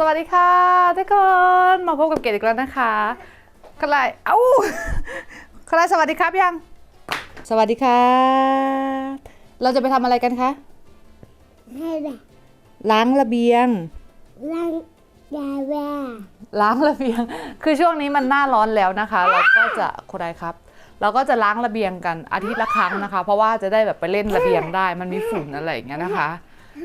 สวัสดีค่ะทุกคนมาพบกับเกดอีกแล้วนะคะกระไรเอ้ากระไรสวัสดีครับยัง สวัสดีค่ะ เราจะไปทำอะไรกันคะให้แบบล้างระเบียงล้างยาแว่ล้างระเบียง คือช่วงนี้มันหน้าร้อนแล้วนะคะ เราก็จะคนใดครับ เราก็จะล้างระเบียงกันอาทิตย์ละครั้งนะคะ เพราะว่าจะได้แบบไปเล่นระเบียงได้ มันมีฝุ่นอะไรอย่างเงี้ยนะคะ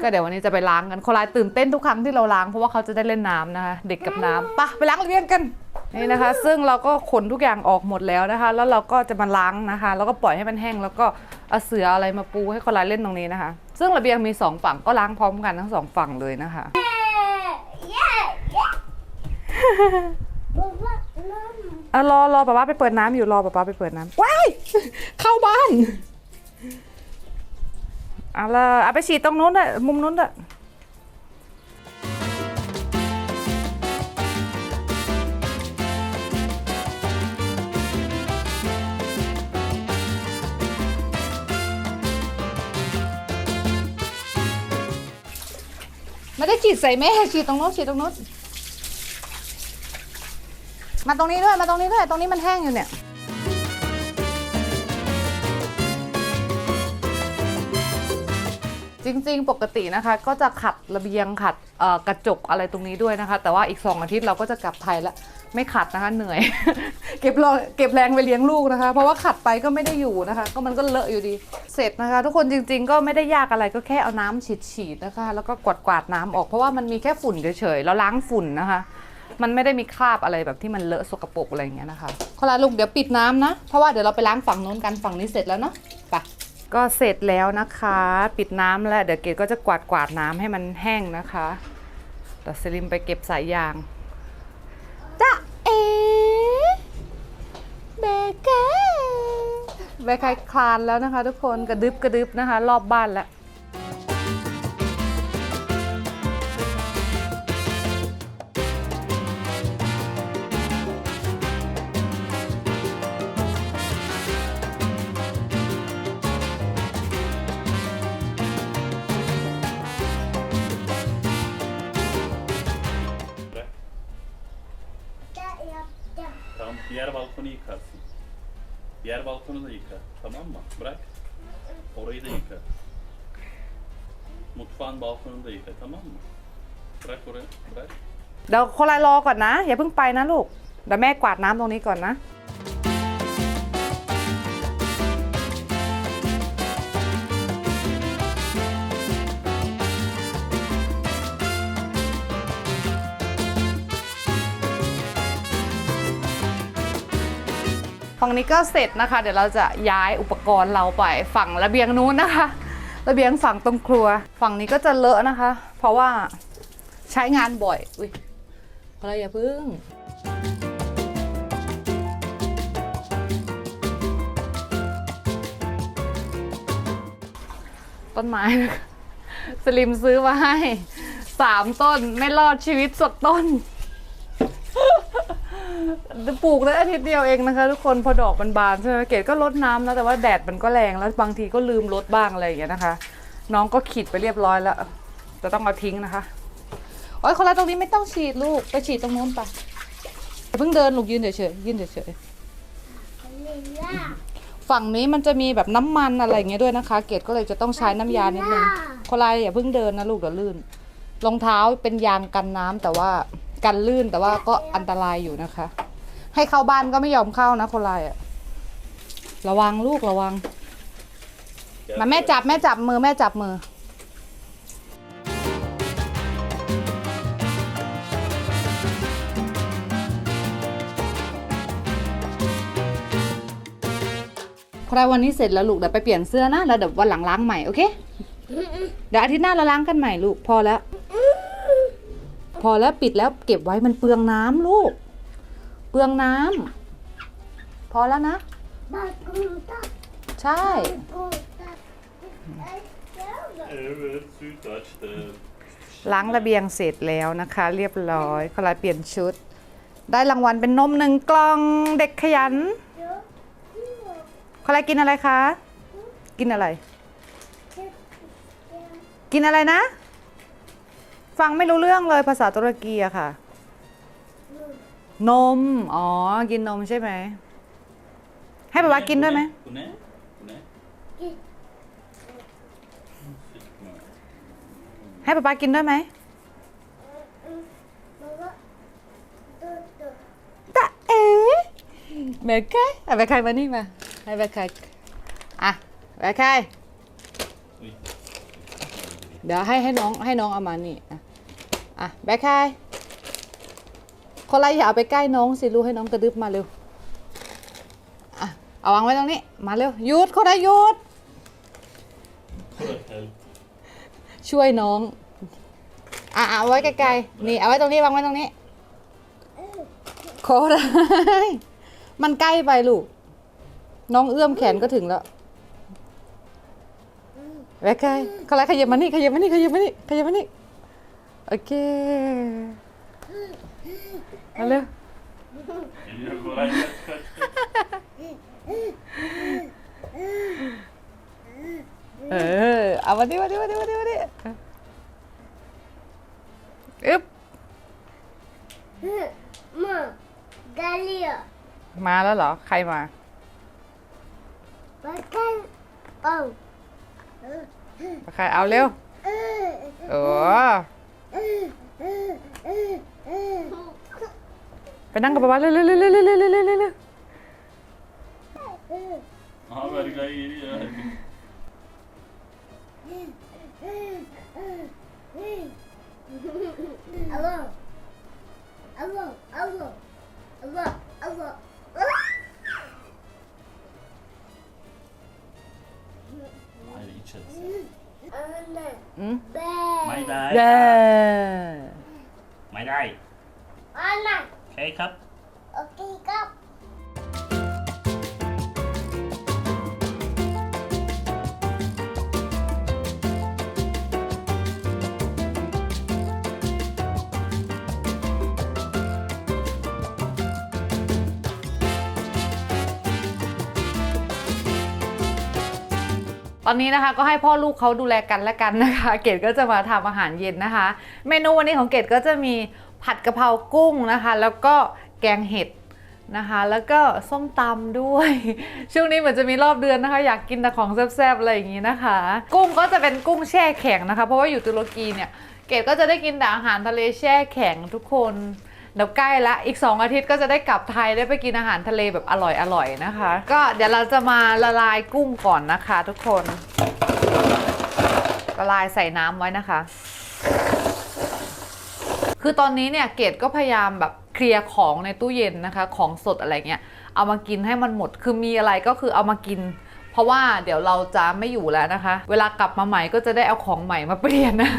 ก็เดี๋ยววันนี้จะไปล้างกันคนรายตื่นเต้นทุกครั้งที่เราล้างเพราะว่าเขาจะได้เล่นน้ำนะคะ เด็กกับน้ำไปะไปล้างระเบียงกันนี่นะคะ ซึ่งเราก็ขนทุกอย่างออกหมดแล้วนะคะ แล้วเราก็จะมาล้างนะคะ แล้วก็ปล่อยให้มันแห้งแล้วก็เอาเสืออะไรมาปูให้คนรายเล่นตรงนี้นะคะ ซึ่งระเบียงมีสองฝั่งก็ล้างพร้อมกันทั้งสองฝั่งเลยนะคะเย้เย้บอกว่าล้มอะรอรอป๊าป๊าไปเปิดน้ำอยู่รอป๊าป๊าไปเปิดน้ำว้ายเข้าบ้าน เอาละเอาไปฉีดตรงนู้นอะมุมนู้นอะไม่ได้ฉีดใส่แม่ฉีดตรงนู้นฉีดตรงนู้นมาตรงนี้ด้วย มาตรงนี้ด้วย ตรงนี้มันแห้งอยู่เนี่ย ริง ๆ ปกตินะคะ ก็จะขัดระเบียงขัดกระจกอะไรตรงนี้ด้วยนะคะ แต่ว่าอีก 2 อาทิตย์เราก็จะกลับไทยแล้วไม่ขัดนะคะเหนื่อย เก็บรอเก็บแรงไปเลี้ยงลูกนะคะ เพราะว่าขัดไปก็ไม่ได้อยู่นะคะ ก็มันก็เลอะอยู่ดีเสร็จนะคะ ทุกคนจริง ๆ ก็ไม่ได้ยากอะไรก็แค่เอาน้ำฉีดๆนะคะ แล้วก็กวาดกวาดน้ำออกเพราะว่ามันมีแค่ฝุ่นเฉยๆแล้วล้างฝุ่นนะคะ มันไม่ได้มีคราบอะไรแบบที่มันเลอะสกปรกอะไรอย่างเงี้ยนะคะขอลาลูกเดี๋ยวปิดน้ำนะเพราะว่าเดี๋ยวเราไปล้างฝั่งนู้นกันฝั่งนี้เสร็จแล้วเนาะไป ก็เสร็จแล้วนะคะ ปิดน้ำแล้วเดี๋ยวเกดก็จะกวาดกวาดน้ำให้มันแห้งนะคะเดี๋ยวสลิมไปเก็บสายยางจ้าเอเบเก้เบคายคลานแล้วนะคะ ทุกคนกระดึบกระดึบนะคะ รอบบ้านแล้ว yıkarsın. Diğer balkonu da yıka. Tamam mı? Bırak. Orayı da yıka. Mutfağın balkonunu da yıka tamam mı? Bırak orayı. Bırak. เดี๋ยวคนไรรอก่อนนะ อย่าเพิ่งไปนะลูก เดี๋ยวแม่กวาดน้ำตรงนี้ก่อนนะ งนี้ก็เสร็จนะคะ เดี๋ยวเราจะย้ายอุปกรณ์เราไปฝั่งระเบียงนู้นนะคะ ระเบียงฝั่งตรงครัว ฝั่งนี้ก็จะเลอะนะคะ เพราะว่าใช้งานบ่อย อุ้ยพอแล้วอย่าพึ่งต้นไม้สลิมซื้อมาให้สามต้นไม่รอดชีวิตสักต้น ปลูกได้อาทิตย์เดียวเองนะคะ ทุกคนพอดอกมันบานใช่ไหมเกดก็ลดน้ำแล้วแต่ว่าแดดมันก็แรงแล้วบางทีก็ลืมลดบ้างอะไรอย่างเงี้ยนะคะ น้องก็ขีดไปเรียบร้อยแล้ว จะต้องเอาทิ้งนะคะโอ้ยคนละตรงนี้ไม่ต้องฉีดลูกไปฉีดตรงนู้นไปอย่าเพิ่งเดินลูกยืนเฉยๆยืนเฉยเรียล่าๆฝั่งนี้มันจะมีแบบน้ำมันอะไรอย่างเงี้ยด้วยนะคะ เกดก็เลยจะต้องใช้น้ำยานิดนึงคนละอย่าเพิ่งเดินนะลูกเดี๋ยวลื่นรองเท้าเป็นยางกันน้ำแต่ว่า กันลื่นแต่ว่าก็อันตรายอยู่นะคะ ให้เข้าบ้านก็ไม่ยอมเข้านะคนไรอะระวังลูกระวัง มาแม่จับแม่จับมือแม่จับมือใครวันนี้เสร็จแล้วลูกเดี๋ยวไปเปลี่ยนเสื้อนะแล้วเดี๋ยววันหลังล้างใหม่โอเคเดี๋ยวอาทิตย์หน้าเราล้างกันใหม่ลูกพอแล้ว พอแล้วปิดแล้วเก็บไว้มันเปลืองน้ำลูก เปลืองน้ำพอแล้วนะบากูตาใช่กูตาเอ้ยเดี๋ยว Evet süt açtım. ล้างระเบียงเสร็จแล้วนะคะ เรียบร้อยขอลาเปลี่ยนชุด ได้รางวัลเป็นนมหนึ่งกล่องเด็กขยันเดี๋ยวขอลากินอะไรคะ กินอะไร กินอะไรนะฝ ฟังไม่รู้เรื่องเลยภาษาตุรกีอะค่ะ นม อ๋อ กินนมใช่ไหม ให้ป๊าป๊ากินด้วยไหม Bu ne? Bu ne? ให้ป๊าป๊ากินด้วยไหม ตะเอ๋เบคไคเอาเบคไคมานี่มาให้เบคไคอะเบคไค Uy. เดี๋ยวให้ให้น้องให้น้องเอามานี่อะ อะเบคไคคนไรอย่าเอาไปใกล้น้องสิลูกให้น้องกระดึบมาเร็วอะเอาวางไว้ตรงนี้ มาเร็วหยุดคนไรหยุด ช่วยน้อง อะเอาไว้ไกลๆนี่เอาไว้ตรงนี้วางไว้ตรงนี้โคได้มันใกล้ไปลูก น้องเอื้อมแขนก็ถึงแล้วไว้ใกล้เขาไรขยับมานี่ขยับมานี่ขยับมานี่ขยับมานี่ Ok. Alo. আমাদের আমাদের আমাদের আমাদের আমাদের Up. Mà, à, Mà đó là khai mà. Bà khai ông. Bà khai ao liêu. Ủa. ไปนั่งกับป๊าป๊าเร็วเร็วเร็วเร็วเร็วเร็วเร็วเร็วเร็ว Aha Berkay geliyor. Alo. Alo. Alo. Alo. Alo. Haydi içeriz. Anne. อืม Be. ไม่ได้ เย้ไม่ได้ Anne. ใช่ครับ Okey kap. ตอนนี้นะคะก็ให้พ่อลูกเขาดูแลกันและกันนะคะ เกดก็จะมาทำอาหารเย็นนะคะ เมนูวันนี้ของเกดก็จะมี ผัดกะเพรากุ้งนะคะ แล้วก็แกงเห็ดนะคะ แล้วก็ส้มตำด้วย ช่วงนี้เหมือนจะมีรอบเดือนนะคะ อยากกินแต่ของแซ่บๆอะไรอย่างนี้นะคะ กุ้งก็จะเป็นกุ้งแช่แข็งนะคะ เพราะว่าอยู่ตุรกีเนี่ย เกดก็จะได้กินแต่อาหารทะเลแช่แข็งทุกคนเดี๋ยวใกล้ละอีก 2 อาทิตย์ก็จะได้กลับไทยได้ไปกินอาหารทะเลแบบอร่อยๆนะคะ ก็เดี๋ยวเราจะมาละลายกุ้งก่อนนะคะ ทุกคนละลายใส่น้ำไว้นะคะ คือตอนนี้เนี่ยเกดก็พยายามแบบเคลียร์ของในตู้เย็นนะคะ ของสดอะไรเงี้ยเอามากินให้มันหมด คือมีอะไรก็คือเอามากิน เพราะว่าเดี๋ยวเราจะไม่อยู่แล้วนะคะ เวลากลับมาใหม่ก็จะได้เอาของใหม่มาเปลี่ยนนะ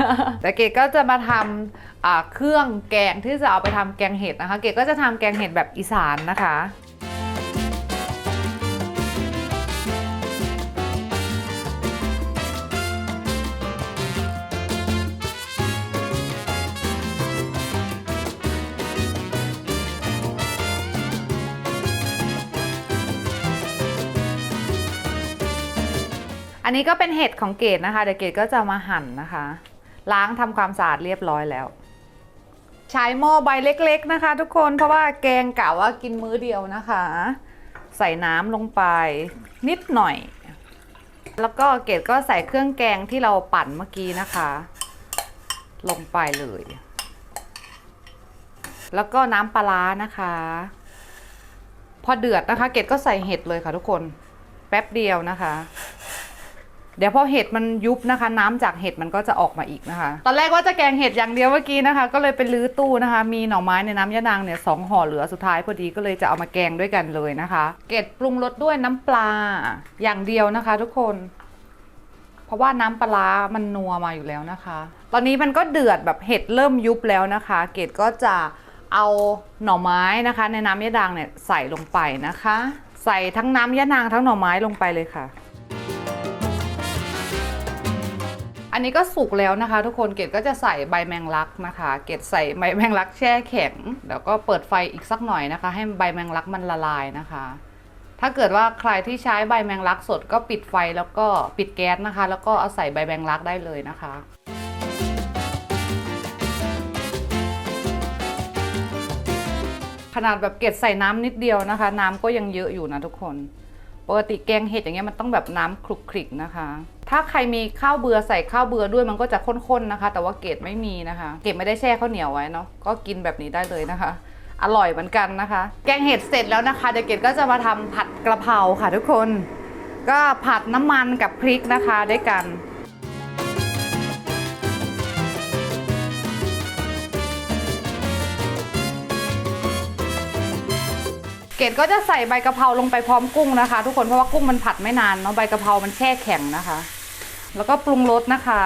แต่เกดก็จะมาทำอ่าเครื่องแกงที่จะเอาไปทำแกงเห็ดนะคะ เกดก็จะทำแกงเห็ดแบบอีสานนะคะ อันนี้ก็เป็นเห็ดของเกดนะคะ เดี๋ยวเกดก็จะมาหั่นนะคะ ล้างทำความสะอาดเรียบร้อยแล้ว ใช้หม้อใบเล็กๆนะคะ ทุกคนเพราะว่าแกงกะว่ากินมื้อเดียวนะคะ ใส่น้ำลงไปนิดหน่อย แล้วก็เกดก็ใส่เครื่องแกงที่เราปั่นเมื่อกี้นะคะ ลงไปเลย แล้วก็น้ำปลาร้านะคะ พอเดือดนะคะ เกดก็ใส่เห็ดเลยค่ะทุกคน แป๊บเดียวนะคะ เดี๋ยวพอเห็ดมันยุบนะคะ น้ำจากเห็ดมันก็จะออกมาอีกนะคะ ตอนแรกว่าจะแกงเห็ดอย่างเดียวเมื่อกี้นะคะ ก็เลยไปลื้อตู้นะคะ มีหน่อไม้ในน้ำยะนางเนี่ยสองห่อเหลือสุดท้ายพอดีก็เลยจะเอามาแกงด้วยกันเลยนะคะ เกดปรุงรสด้วยน้ำปลาอย่างเดียวนะคะ ทุกคน เพราะว่าน้ำปลามันนัวมาอยู่แล้วนะคะ ตอนนี้มันก็เดือดแบบเห็ดเริ่มยุบแล้วนะคะ เกดก็จะเอาหน่อไม้นะคะ ในน้ำยะนางเนี่ยใส่ลงไปนะคะ ใส่ทั้งน้ำยะนางทั้งหน่อไม้ลงไปเลยค่ะ อันนี้ก็สุกแล้วนะคะ ทุกคนเกดก็จะใส่ใบแมงลักนะคะ เกดใส่ใบแมงลักแช่แข็ง แล้วก็เปิดไฟอีกสักหน่อยนะคะ ให้ใบแมงลักมันละลายนะคะ ถ้าเกิดว่าใครที่ใช้ใบแมงลักสดก็ปิดไฟแล้วก็ปิดแก๊สนะคะ แล้วก็เอาใส่ใบแมงลักได้เลยนะคะขนาดแบบเกล็ดใส่น้ำนิดเดียวนะคะ น้ำก็ยังเยอะอยู่นะทุกคน ปกติแกงเห็ดอย่างเงี้ยมันต้องแบบน้ำคลุกคลิกนะคะ ถ้าใครมีข้าวเบื่อใส่ข้าวเบื่อด้วยมันก็จะข้นๆนะคะ แต่ว่าเกดไม่มีนะคะ เกดไม่ได้แช่ข้าวเหนียวไว้เนาะก็กินแบบนี้ได้เลยนะคะ อร่อยเหมือนกันนะคะ แกงเห็ดเสร็จแล้วนะคะเดี๋ยวเกดก็จะมาทำผัดกระเพราค่ะทุกคน ก็ผัดน้ำมันกับพริกนะคะด้วยกัน กดก็จะใส่ใบกะเพราลงไปพร้อมกุ้งนะคะ ทุกคนเพราะว่ากุ้งมันผัดไม่นานเนาะใบกะเพรามันแช่แข็งนะคะ แล้วก็ปรุงรสนะคะ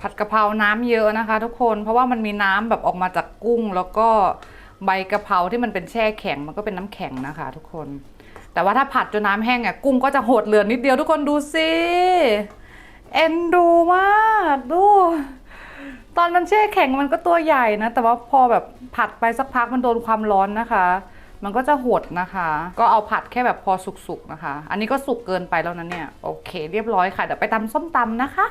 ผัดกะเพราน้ำเยอะนะคะ ทุกคนเพราะว่ามันมีน้ำแบบออกมาจากกุ้ง แล้วก็ใบกะเพราที่มันเป็นแช่แข็งมันก็เป็นน้ำแข็งนะคะ ทุกคน แต่ว่าถ้าผัดจนน้ำแห้งอะกุ้งก็จะหดเหลือนิดเดียวทุกคนดูสิเอ็นดูมากดูตอนมันแช่แข็งมันก็ตัวใหญ่นะ แต่ว่าพอแบบผัดไปสักพักมันโดนความร้อนนะคะ มันก็จะหดนะคะ ก็เอาผัดแค่แบบพอสุกๆนะคะ อันนี้ก็สุกเกินไปแล้วนะเนี่ย โอเค เรียบร้อยค่ะ เดี๋ยวไปตำส้มตำนะคะ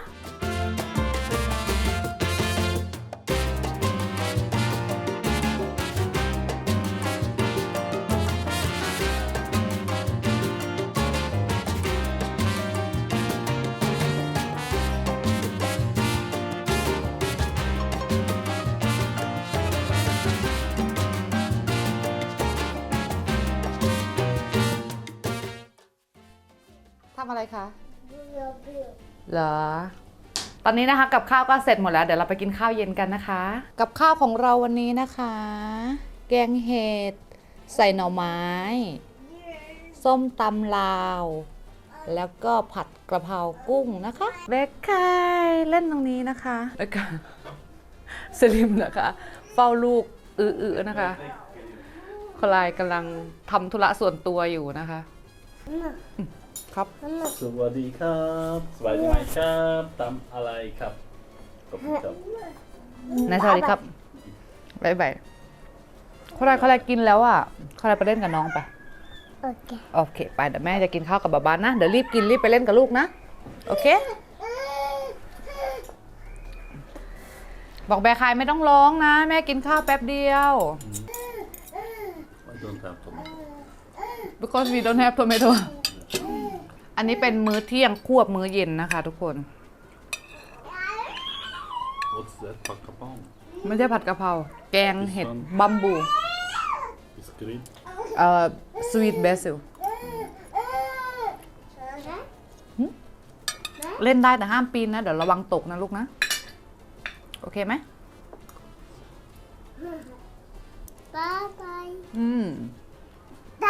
ำอะไรคะเหรอ ตอนนี้นะคะกับข้าวก็เสร็จหมดแล้ว เดี๋ยวเราไปกินข้าวเย็นกันนะคะ กับข้าวของเราวันนี้นะคะ แกงเห็ดใส่หน่อไม้ ส้มตำลาว แล้วก็ผัดกระเพรากุ้งนะคะเบคไข่เล่นตรงนี้นะคะแล้วก็สลิมนะคะเฝ้าลูกอื้อๆนะคะคลายกำลังทำธุระส่วนตัวอยู่นะคะ ครับสวัสดีครับสบายดีไหมครับทำอะไรครับขอบคุณครับนายสวัสดีครับบายบายเขาไรเขาไรกินแล้วอะเขาไรไปเล่นกับน้องไป โอเค โอเค ไปเดี๋ยวแม่จะกินข้าวกับบ๊าบ้านนะ เดี๋ยวรีบกินรีบไปเล่นกับลูกนะ โอเค บอกแบร์คายไม่ต้องร้องนะ แม่กินข้าวแป๊บเดียว I don't have tomato because we don't have tomato อันนี้เป็นมื้อเที่ยงควบมื้อเย็นนะคะ ทุกคน What's that ปักกระป๋องไม่ใช่ผัดกะเพราแกงเห็ดบัมบู It's green เอ่อ sweet basil เล่นได้แต่ห้ามปีนนะ เดี๋ยวระวังตกนะลูกนะ โอเคไหมบ๊ายบายอืมด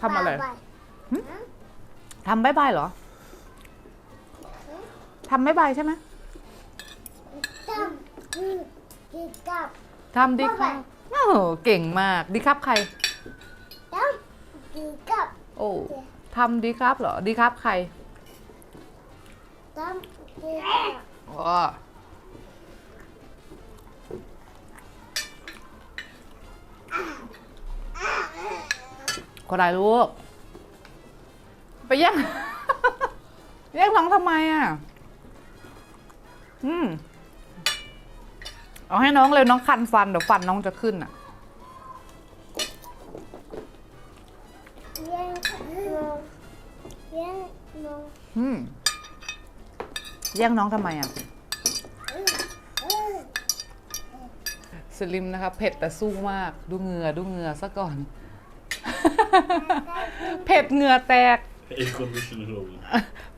ทำอะไรบ๊ายบาย ทำบายบายเหรอ ทำบายบายใช่ไหมดำคือกินกับทำดีครับโอ้โหเก่งมาก ดีครับใครดำกินกับโอ้ทำดีครับเหรอ ดีครับใครดำกินกับอ๋อคนไหนลูก ไปแย่ง แย่งน้องทำไมอะ อืม เอาให้น้องเลยน้องคันฟันเดี๋ยวฟันน้องจะขึ้นอะเลี้ยงนมเลี้ยงนมอืม แย่งน้องทำไมอะ สลิมนะคะ เผ็ดแต่สู้มาก ดูเหงื่อดูเหงื่อซะก่อน เผ็ดเหงื่อแตก Air conditioner over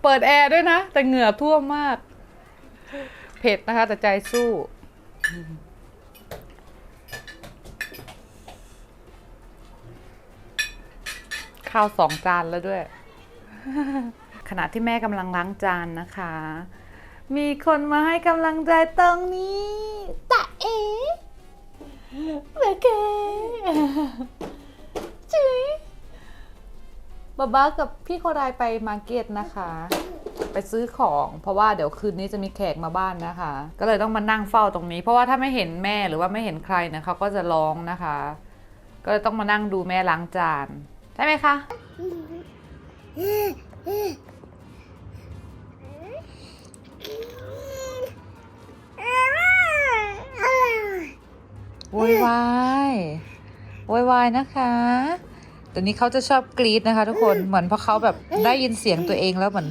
เปิดแอร์ด้วยนะ แต่เหงื่อท่วมมาก เผ็ดนะคะ แต่ใจสู้ ข้าวสองจานแล้วด้วย ขณะที่แม่กำลังล้างจานนะคะ มีคนมาให้กำลังใจตรงนี้ตาเอ๋เบเกจุ๊ย บ๊าบ้ากับพี่โคดายไปมาร์เก็ตนะคะ ไปซื้อของ เพราะว่าเดี๋ยวคืนนี้จะมีแขกมาบ้านนะคะ ก็เลยต้องมานั่งเฝ้าตรงนี้ เพราะว่าถ้าไม่เห็นแม่หรือว่าไม่เห็นใครนะเขาก็จะร้องนะคะ ก็เลยต้องมานั่งดูแม่ล้างจานได้ไหมคะโวยวายโวยวายนะคะ ตอนนี้เขาจะชอบกรีดนะคะทุกคนเหมือนเพราะเขาแบบได้ยินเสียงตัวเองแล้วเหมือน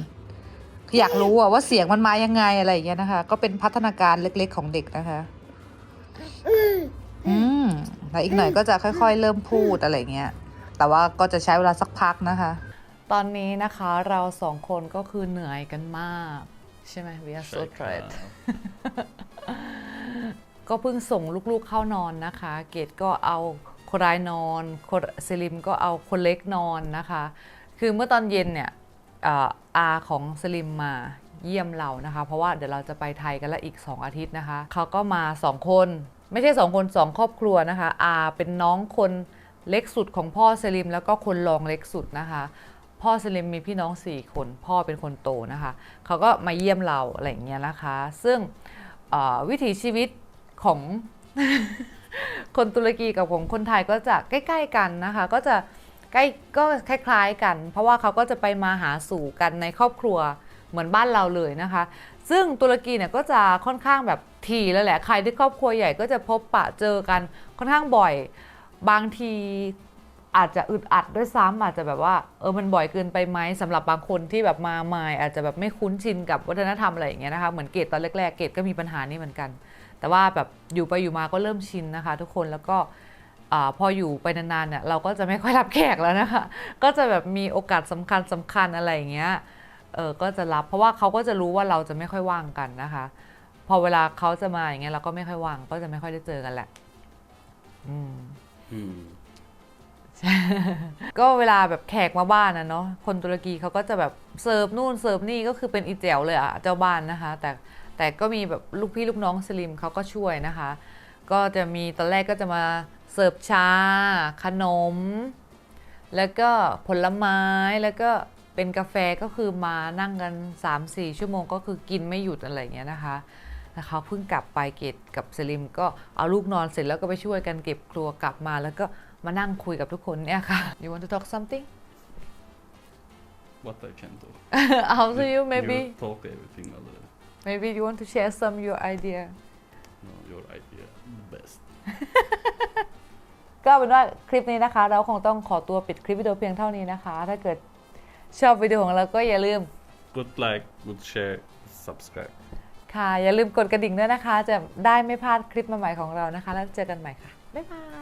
อยากรู้อะว่าเสียงมันมายังไงอะไรอย่างเงี้ยนะคะ ก็เป็นพัฒนาการเล็กๆของเด็กนะคะ อืมแล้วอีกหน่อยก็จะค่อยๆ เริ่มพูดอะไรเงี้ย แต่ว่าก็จะใช้เวลาสักพักนะคะ ตอนนี้นะคะเราสองคนก็คือเหนื่อยกันมาก ใช่ไหม we are so tired ก็เพิ่งส่งลูกๆเข้านอนนะคะ เกดก็เอา คนรายนอนคนเซลิมก็เอาคนเล็กนอนนะคะ คือเมื่อตอนเย็นเนี่ยอ่ออาของสลิมมาเยี่ยมเรานะคะ เพราะว่าเดี๋ยวเราจะไปไทยกันละอีก 2 อาทิตย์นะคะเขาก็มา 2 คน ไม่ใช่ 2 คน 2 ครอบครัวนะคะอาเป็นน้องคนเล็กสุดของพ่อสลิม แล้วก็คนรองเล็กสุดนะคะ พ่อสลิมมีพี่น้อง 4 คน พ่อเป็นคนโตนะคะเขาก็มาเยี่ยมเราอะไรอย่างเงี้ยนะคะ ซึ่งวิถีชีวิตของ คนตุรกีกับของคนไทยก็จะใกล้ ๆ กันนะคะ ก็จะใกล้ก็คล้าย ๆ กัน เพราะว่าเขาก็จะไปมาหาสู่กันในครอบครัวเหมือนบ้านเราเลยนะคะ ซึ่งตุรกีเนี่ยก็จะค่อนข้างแบบถี่แล้วแหละ ใครที่ครอบครัวใหญ่ก็จะพบปะเจอกันค่อนข้างบ่อย บางทีอาจจะอึดอัดด้วยซ้ำอาจจะแบบว่าเออมันบ่อยเกินไปไหมสำหรับบางคนที่แบบมาใหม่อาจจะแบบไม่คุ้นชินกับวัฒนธรรมอะไรอย่างเงี้ยนะคะเหมือนเกดตอนแรกๆเกดก็มีปัญหานี้เหมือนกัน แต่ว่าแบบอยู่ไปอยู่มาก็เริ่มชินนะคะ ทุกคนแล้วก็อาพออยู่ไปนานๆเนี่ยเราก็จะไม่ค่อยรับแขกแล้วนะคะ ก็จะแบบมีโอกาสสำคัญสำคัญอะไรอย่างเงี้ยเออก็จะรับเพราะว่าเขาก็จะรู้ว่าเราจะไม่ค่อยว่างกันนะคะ พอเวลาเขาจะมาอย่างเงี้ยเราก็ไม่ค่อยว่างก็จะไม่ค่อยได้เจอกันแหละ อืม Hmm. ก็เวลาแบบแขกมาบ้านนะเนาะคนตุรกีเขาก็จะแบบเสิร์ฟนู่นเสิร์ฟนี่ก็คือเป็นอีแจ๋วเลยอะเจ้าบ้านนะคะ แต่ แต่ก็มีแบบลูกพี่ลูกน้องสลิมเขาก็ช่วยนะคะ ก็จะมีตอนแรกก็จะมาเสิร์ฟชา ขนม แล้วก็ผลไม้แล้วก็เป็นกาแฟก็คือมานั่งกัน 3-4 ชั่วโมงก็คือกินไม่หยุดอะไรอย่างเงี้ยนะคะแล้วเขาเพิ่งกลับไปเกตกับสลิมก็เอาลูกนอนเสร็จแล้วก็ไปช่วยกันเก็บครัวกลับมาแล้วก็มานั่งคุยกับทุกคนเนี่ยค่ะ you want to talk something What I can do. also you maybe You talk everything other. Maybe you want to share some your idea No, your idea best. ก็เป็นว่าคลิปนี้นะคะ เราคงต้องขอตัวปิดคลิปวิดีโอเพียงเท่านี้นะคะ ถ้าเกิดชอบวิดีโอของเราก็อย่าลืม Good like, good share, subscribe. ค่ะ อย่าลืมกดกระดิ่งด้วยนะคะ จะได้ไม่พลาดคลิปใหม่ๆของเรานะคะ แล้วเจอกันใหม่ค่ะ บ๊ายบาย